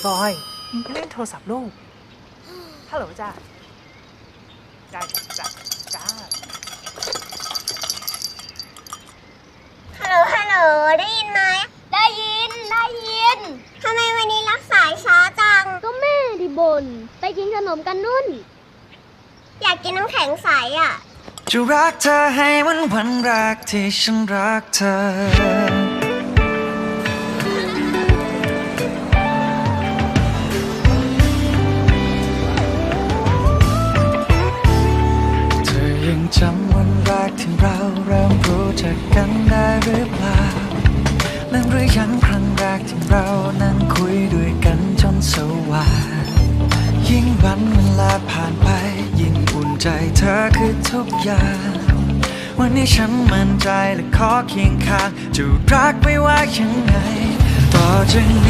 พลอยยิงไปเล่นโทรศัพท์ลูกฮัลโหลจ้าจ้าจ้าจ้าฮัลโหลฮัลโหลได้ยินไหมได้ยินได้ยินทำไมวันนี้รับสายช้าจัง ก็แม่ที่บน ไปกินขนมกันนุ่น อยากกินน้ำแข็งใสอะ จะรักเธอให้เหมันวันแรกที่ฉันรักเธอ ทุกอย่าง วันนี้ฉันมั่นใจและขอเคียงข้างจะรักไม่ว่ายังไง ต่อจากนี้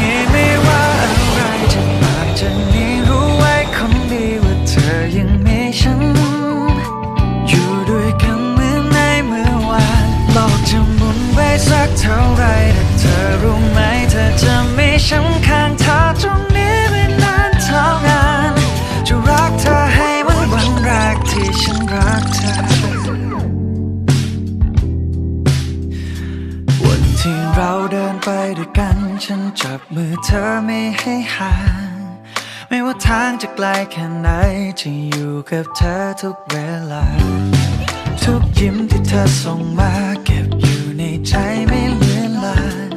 เราเดินไปด้วยกัน ฉันจับมือเธอไม่ให้ห่าง ไม่ว่าทางจะไกลแค่ไหน จะอยู่กับเธอทุกเวลา ทุกยิ้มที่เธอส่งมาเก็บอยู่ในใจไม่เลือนลาง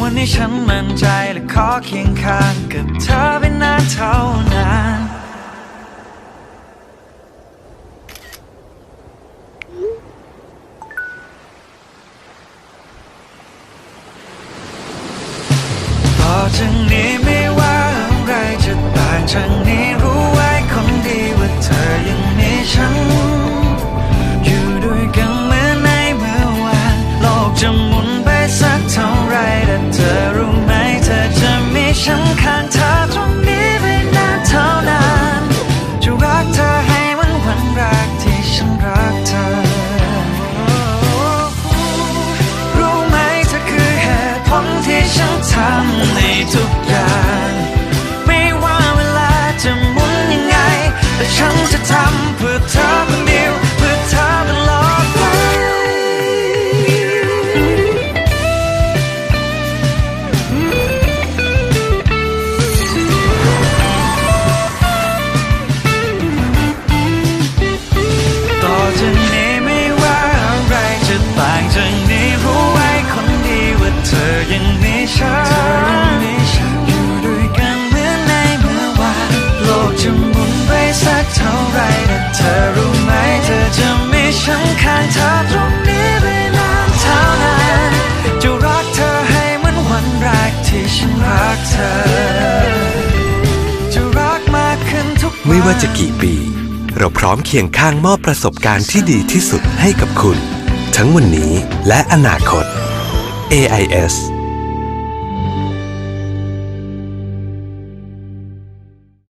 วันนี้ฉันมั่นใจและขอเคียงข้างกับเธอเป็นนานเท่านาน จากนี้ไม่ว่าอะไรจะต่างจากนี้รู้ ทำในทุกอย่าง ว่าจะกี่ปี เราพร้อมเคียงข้างมอบประสบการณ์ที่ดีที่สุดให้กับคุณ ทั้งวันนี้และอนาคต AIS